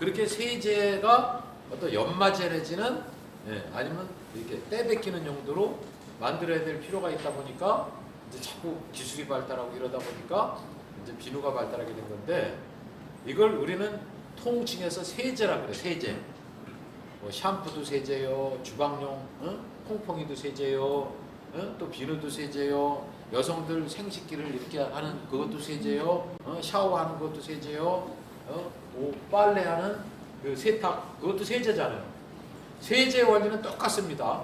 그렇게 세제가 어떤 연마제 내지는 예, 아니면 이렇게 떼베끼는 용도로 만들어야 될 필요가 있다 보니까 이제 자꾸 기술이 발달하고 이러다 보니까 이제 비누가 발달하게 된 건데 이걸 우리는 통칭해서 세제라 그래 세제. 뭐 샴푸도 세제요, 주방용 응? 퐁퐁이도 세제요, 응? 또 비누도 세제요, 여성들 생식기를 이렇게 하는 그것도 세제요, 어? 샤워하는 것도 세제요, 어? 뭐 빨래하는 그 세탁 그것도 세제잖아요. 세제 원리는 똑같습니다.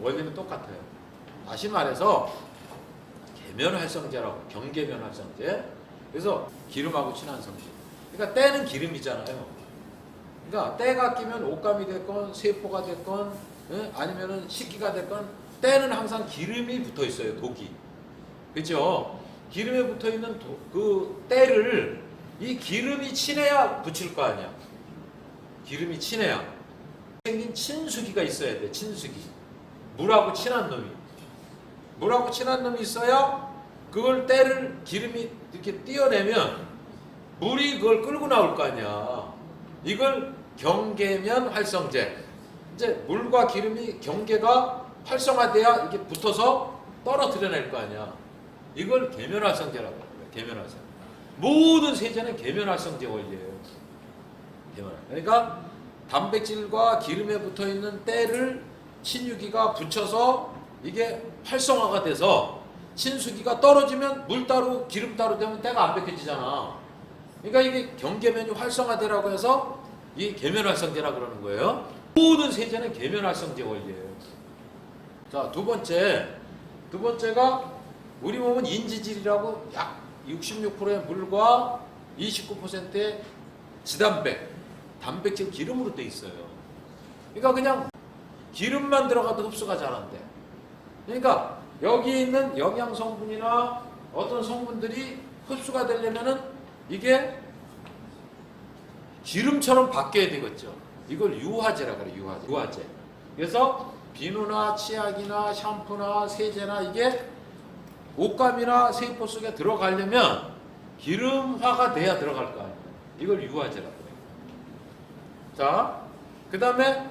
원리는 똑같아요. 다시 말해서 계면활성제라고 경계면활성제. 그래서 기름하고 친한 성질. 그러니까 때는 기름이잖아요. 그러니까 때가 끼면 옷감이 됐건 세포가 됐건 예? 아니면은 식기가 됐건 때는 항상 기름이 붙어 있어요 독이 그렇죠 기름에 붙어 있는 도- 그 때를 이 기름이 친해야 붙일 거 아니야 기름이 친해야 생긴 친수기가 있어야 돼 친수기 물하고 친한 놈이 물하고 친한 놈이 있어야 그걸 때를 기름이 이렇게 띄어내면 물이 그걸 끌고 나올 거 아니야 이걸 경계면 활성제. 이제 물과 기름이 경계가 활성화돼야 이게 붙어서 떨어뜨려낼 거 아니야. 이걸 계면활성제라고 해요. 계면활성. 모든 세제는 계면활성제 원리예요. 계면. 그러니까 단백질과 기름에 붙어 있는 때를 친유기가 붙여서 이게 활성화가 돼서 친수기가 떨어지면 물 따로 기름 따로 되면 때가 안 벗겨지잖아. 그러니까 이게 경계면이 활성화되라고 해서 이 계면활성제라 그러는 거예요. 모든 세제는 계면활성제 원리예요. 자, 두 번째. 두 번째가 우리 몸은 인지질이라고 약 66%의 물과 29%의 지단백, 단백질 기름으로 돼 있어요. 그러니까 그냥 기름만 들어가도 흡수가 잘안 돼. 그러니까 여기 있는 영양 성분이나 어떤 성분들이 흡수가 되려면은 이게 기름처럼 바뀌어야 되겠죠. 이걸 유화제라 그래, 유화제. 유화제. 그래서 비누나 치약이나 샴푸나 세제나 이게 옷감이나 세포 속에 들어가려면 기름화가 돼야 들어갈 거 아니에요. 이걸 유화제라고 해요. 자, 그 다음에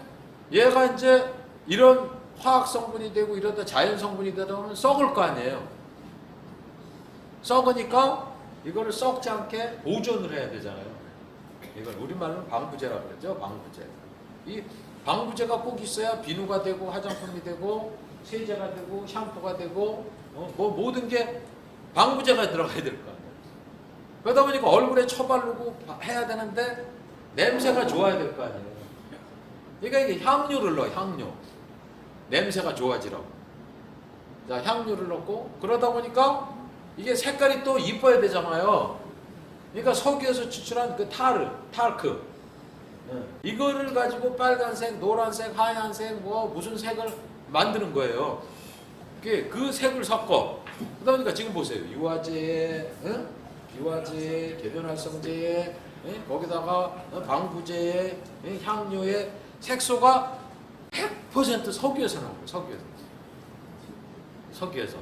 얘가 이제 이런 화학 성분이 되고 이러다 자연 성분이 되다 보면 썩을 거 아니에요. 썩으니까 이거를 썩지 않게 보존을 해야 되잖아요. 이걸 우리말로는 방부제라고 그러죠. 방부제. 이 방부제가 꼭 있어야 비누가 되고 화장품이 되고 세제가 되고 샴푸가 되고 어, 뭐 모든 게 방부제가 들어가야 될 거 아니에요. 그러다 보니까 얼굴에 처바르고 바- 해야 되는데 냄새가 좋아야 될 거 아니에요. 그러니까 이게 향료를 넣어 향료. 냄새가 좋아지라고. 자 향료를 넣고 그러다 보니까 이게 색깔이 또 이뻐야 되잖아요. 그러니까 석유에서 추출한 그 타르, 탈크. 네. 이거를 가지고 빨간색, 노란색, 하얀색, 뭐 무슨 색을 만드는 거예요. 그 색을 섞어. 그러다 보니까 지금 보세요. 유화제, 응? 유화제, 계면활성제, 응? 거기다가 어, 방부제, 응? 향료의 색소가 100% 석유에서 나온 거예요. 석유에서. 석유에서.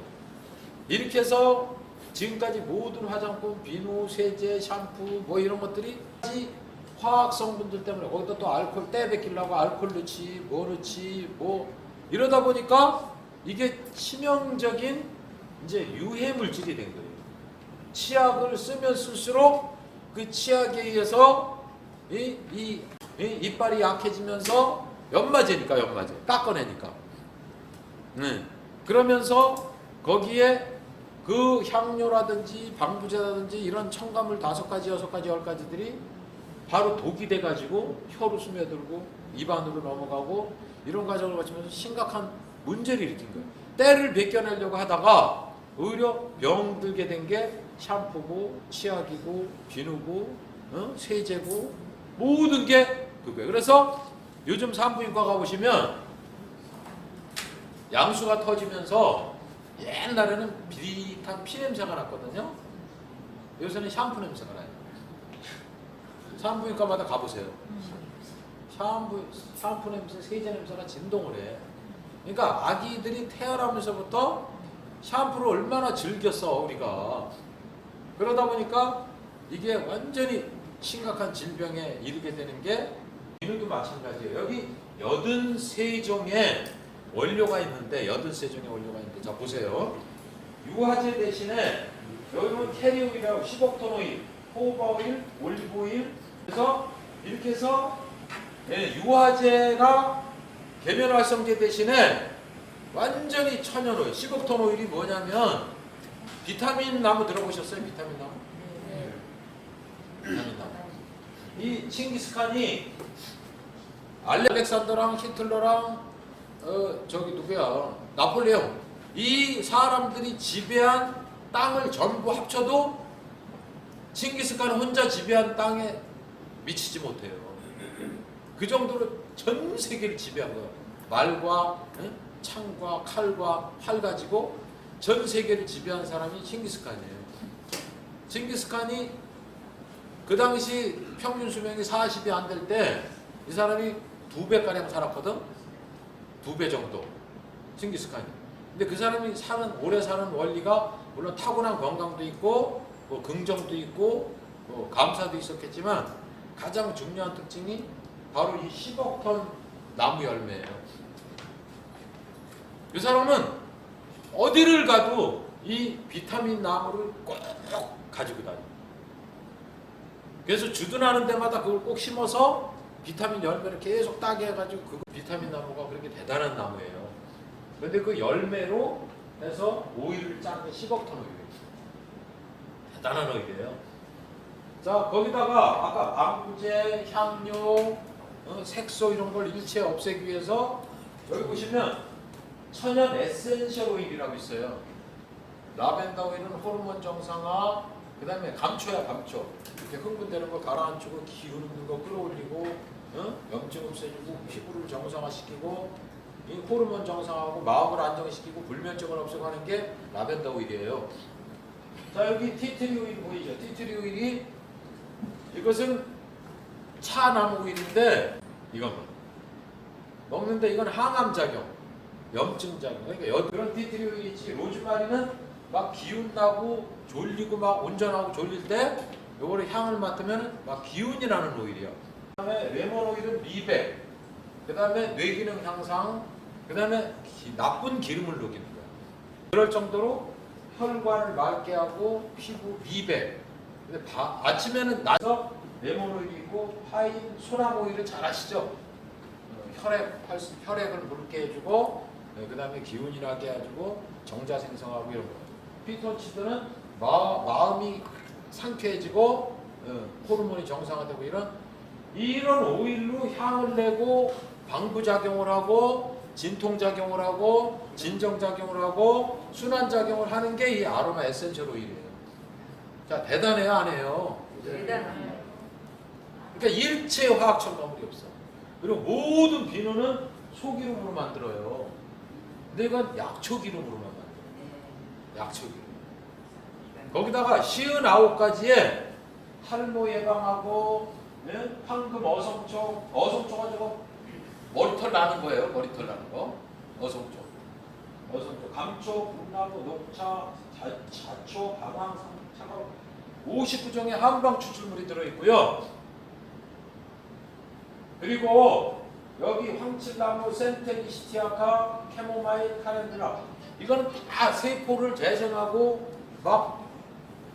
이렇게 해서 지금까지 모든 화장품, 비누, 세제, 샴푸 뭐 이런 것들이 이 화학 성분들 때문에 거기다 또 알코올 떼 베끼려고 알코올 넣지 뭐 넣지 뭐 이러다 보니까 이게 치명적인 이제 유해 물질이 된 거예요. 치약을 쓰면 쓸수록 그 치약에 의해서 이, 이, 이 이빨이 약해지면서 연마제니까 연마제 깎아내니까. 네. 그러면서 거기에 그 향료라든지 방부제라든지 이런 첨가물 다섯 가지 여섯 가지 열 가지들이 바로 독이 돼 가지고 혀로 스며들고 입안으로 넘어가고 이런 과정을 거치면서 심각한 문제를 일으킨 거예요. 때를 벗겨내려고 하다가 오히려 병들게 된 게 샴푸고 치약이고 비누고 어? 세제고 모든 게 그거예요. 그래서 요즘 산부인과 가보시면 양수가 터지면서 옛날에는 비릿한 피 냄새가 났거든요. 요새는 샴푸 냄새가 나요. 산부인과마다 가보세요. 샴푸, 샴푸 냄새, 세제 냄새가 진동을 해. 그러니까 아기들이 태어나면서부터 샴푸를 얼마나 즐겼어 우리가. 그러다 보니까 이게 완전히 심각한 질병에 이르게 되는 게 비누도 마찬가지예요. 여기 83종의 원료가 있는데 83종의 원료가 있는데 자 보세요. 유화제 대신에 여기 보면 캐리오일이라고 10억 톤 오일, 호바 오일, 올리브 오일 그래서 이렇게 해서 예, 유화제가 계면 활성제 대신에 완전히 천연 오일, 10억 톤 오일이 뭐냐면 비타민 나무 들어보셨어요? 비타민 나무? 비타민 나무. 이 칭기스칸이 알렉산더랑 히틀러랑 어 저기 누구야 나폴레옹 이 사람들이 지배한 땅을 전부 합쳐도 칭기스칸 혼자 지배한 땅에 미치지 못해요. 그 정도로 전 세계를 지배한 거예요. 말과 응? 창과 칼과 활 가지고 전 세계를 지배한 사람이 칭기스칸이에요. 칭기스칸이 그 당시 평균 수명이 40이 안 될 때 이 사람이 두 배가량 살았거든? 두 배 정도. 칭기스칸이. 근데 그 사람이 사는, 오래 사는 원리가 물론 타고난 건강도 있고, 뭐 긍정도 있고, 뭐 감사도 있었겠지만 가장 중요한 특징이 바로 이 10억 톤 나무 열매예요. 이 사람은 어디를 가도 이 비타민 나무를 꼭 가지고 다녀. 그래서 주둔하는 데마다 그걸 꼭 심어서 비타민 열매를 계속 따게 해가지고 그 비타민 나무가 그렇게 대단한 나무예요. 그런데 그 열매로 해서 오일을 짜는 10억 톤 오일이에요. 대단한 오일이에요. 자 거기다가 아까 방부제, 향료, 어, 색소 이런 걸 일체 없애기 위해서 여기 보시면 천연 에센셜 오일이라고 있어요. 라벤더 오일은 호르몬 정상화, 그 다음에 감초야 감초. 이렇게 흥분되는 거 가라앉히고 기울는 거 끌어올리고 어? 염증 없애주고 피부를 정상화시키고 이 호르몬 정상하고 마음을 안정시키고 불면증을 없애고 하는 게 라벤더 오일이에요. 자 여기 티트리 오일 보이죠? 티트리 오일이 이것은 차 나무 오일인데 이것만 먹는데 이건 항암 작용, 염증 작용. 그러니까 여, 그런 있지. 로즈마리는 막 기운 나고 졸리고 막 운전하고 졸릴 때 요거를 향을 맡으면 막 기운이 나는 오일이야. 그다음에 레몬 오일은 미백. 그다음에 뇌 기능 향상. 그다음에 기- 나쁜 기름을 녹이는 거야. 그럴 정도로 혈관을 맑게 하고 피부 미백. 근데 바- 아침에는 나서 레몬 오일이 있고 파인 소나무 오일을 잘 아시죠? 어, 혈액 활- 혈액을 묽게 해주고 네, 그 다음에 기운이 나게 해주고 정자 생성하고 이런 거. 피톤치드는 마, 마음이 상쾌해지고 어, 호르몬이 정상화되고 이런 이런 오일로 향을 내고 방부 작용을 하고 진통 작용을 하고 진정 작용을 하고 순환 작용을 하는 게 이 아로마 에센셜 오일이에요. 자 대단해요 안 해요? 대단해요. 그러니까 일체 화학 첨가물이 없어. 그리고 모든 비누는 소기름으로 만들어요. 근데 이건 약초 기름으로만 만들어. 약초 기름. 거기다가 쉬운 아홉 가지에 탈모 예방하고 예? 황금 어성초 어성초 가지고 머리털 나는 거예요. 머리털 나는 거 어성초 어성초 감초 불나무 녹차 자, 자초 방황 차가워 59종의 한방 추출물이 들어있고요. 그리고 여기 황칠나무 센테리시티아카 캐모마일 카렌드라 이거는 다 세포를 재생하고 막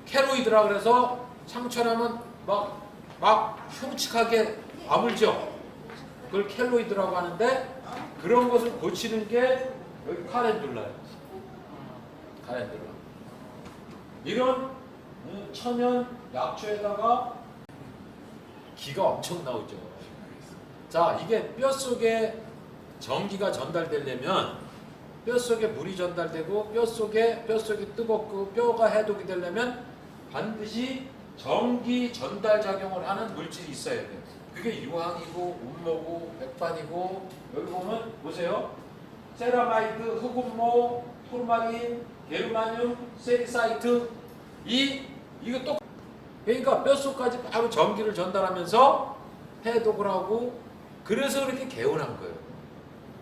캐로이드라 그래서 상처나면 막, 막 흉측하게 아물죠. 그걸 켈로이드라고 하는데 그런 것을 고치는 게 여기 카렌둘라예요. 카렌둘라. 이런 음, 천연 약초에다가 기가 엄청 나오죠. 자, 이게 뼈 속에 전기가 전달되려면 뼈 속에 물이 전달되고 뼈 속에 뼈 속이 뜨겁고 뼈가 해독이 되려면 반드시 전기 전달 작용을 하는 물질이 있어야 돼요. 그게 유황이고 운모고 백반이고 여기 보면 보세요. 세라마이드, 흑운모, 토르마린, 게르마늄, 세리사이트 이 이거 똑 그러니까 뼛속까지 바로 전기를 전달하면서 해독을 하고 그래서 그렇게 개운한 거예요.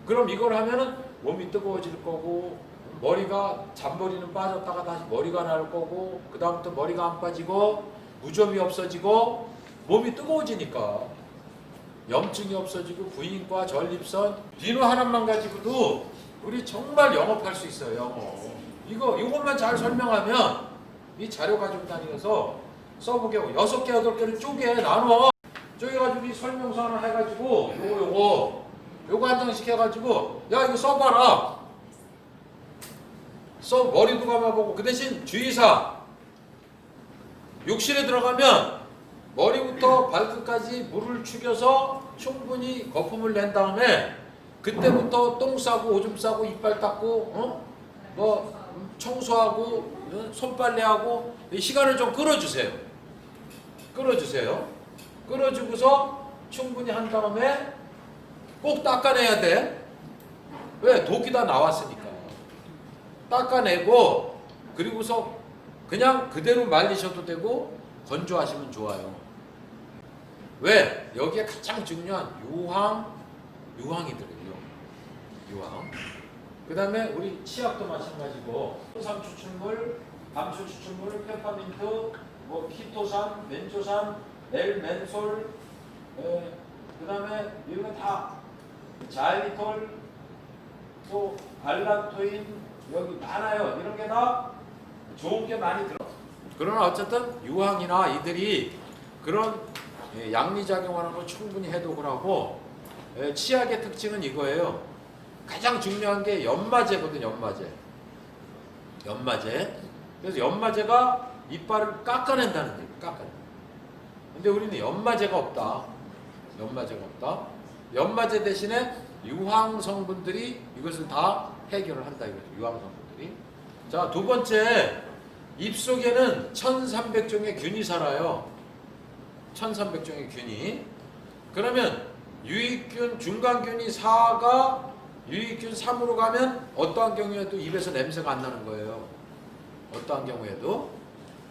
그럼 이걸 하면은 몸이 뜨거워질 거고 머리가 잔머리는 빠졌다가 다시 머리가 날 거고 그 다음부터 머리가 안 빠지고 무좀이 없어지고 몸이 뜨거워지니까 염증이 없어지고 부인과 전립선 비누 하나만 가지고도 우리 정말 영업할 수 있어요. 영업. 이거 이것만 잘 설명하면 이 자료 가지고 다니면서 써보게 여섯 개 여덟 개를 쪼개 나눠 쪼개가지고 이 설명서 하나 해가지고 요거 요거 요거 한 장씩 해가지고 야 이거 써봐라 써 머리도 감아보고 그 대신 주의사항 욕실에 들어가면 머리부터 발끝까지 물을 축여서 충분히 거품을 낸 다음에 그때부터 똥 싸고 오줌 싸고 이빨 닦고 어? 뭐 청소하고 어? 손빨래하고 이 시간을 좀 끌어주세요. 끌어주세요. 끌어주고서 충분히 한 다음에 꼭 닦아내야 돼. 왜? 독이 다 나왔으니까. 닦아내고 그리고서 그냥 그대로 말리셔도 되고 건조하시면 좋아요. 왜? 여기에 가장 중요한 유황, 유황이 들어요. 유황. 그 다음에 우리 치약도 마찬가지고 홍삼 추출물, 감초 추출물, 페퍼민트, 뭐 키토산, 멘조산, 엘멘솔, 그 다음에 이거 다 자일리톨, 또 알란토인 여기 많아요. 이런 게 다 좋은 게 많이 들어. 그러나 어쨌든 유황이나 이들이 그런 예, 양리작용을 하는 걸 충분히 해독을 하고 예, 치약의 특징은 이거예요. 가장 중요한 게 연마제거든 연마제. 연마제. 그래서 연마제가 이빨을 깎아낸다는 거예요. 깎아내. 근데 우리는 연마제가 없다. 연마제가 없다. 연마제 대신에 유황 성분들이 이것을 다 해결을 한다 이거죠. 유황 성분들이. 자, 두 번째 입속에는 1300종의 균이 살아요. 1300종의 균이. 그러면 유익균, 중간균이 4가 유익균 3으로 가면 어떠한 경우에도 입에서 냄새가 안 나는 거예요. 어떠한 경우에도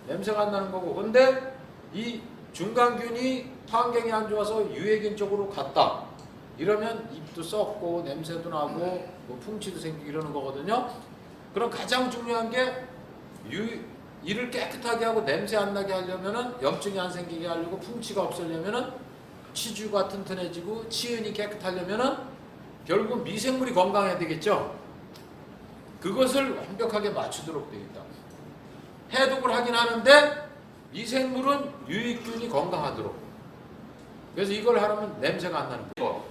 냄새가 안 나는 거고. 근데 이 중간균이 환경이 안 좋아서 유해균 쪽으로 갔다. 이러면 입도 썩고 냄새도 나고 뭐 풍치도 생기고 이러는 거거든요. 그럼 가장 중요한 게 유, 이를 깨끗하게 하고 냄새 안 나게 하려면은 염증이 안 생기게 하려고 풍치가 없으려면은 치주가 튼튼해지고 치은이 깨끗하려면은 결국 미생물이 건강해야 되겠죠. 그것을 완벽하게 맞추도록 되어 있다. 해독을 하긴 하는데 미생물은 유익균이 건강하도록. 그래서 이걸 하려면 냄새가 안 나는 거예요.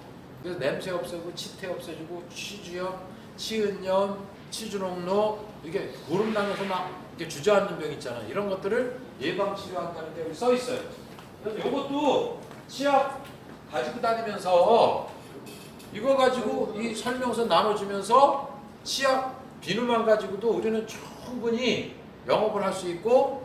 그래서 냄새 없애고 치태 없애주고 치주염, 치은염, 치주농로 이게 고름 나면서 막 이렇게 주저앉는 병 있잖아. 이런 것들을 예방 치료한다는 게 여기 써 있어요. 그래서 이것도 치약 가지고 다니면서 이거 가지고 이 설명서 나눠주면서 치약 비누만 가지고도 우리는 충분히 영업을 할 수 있고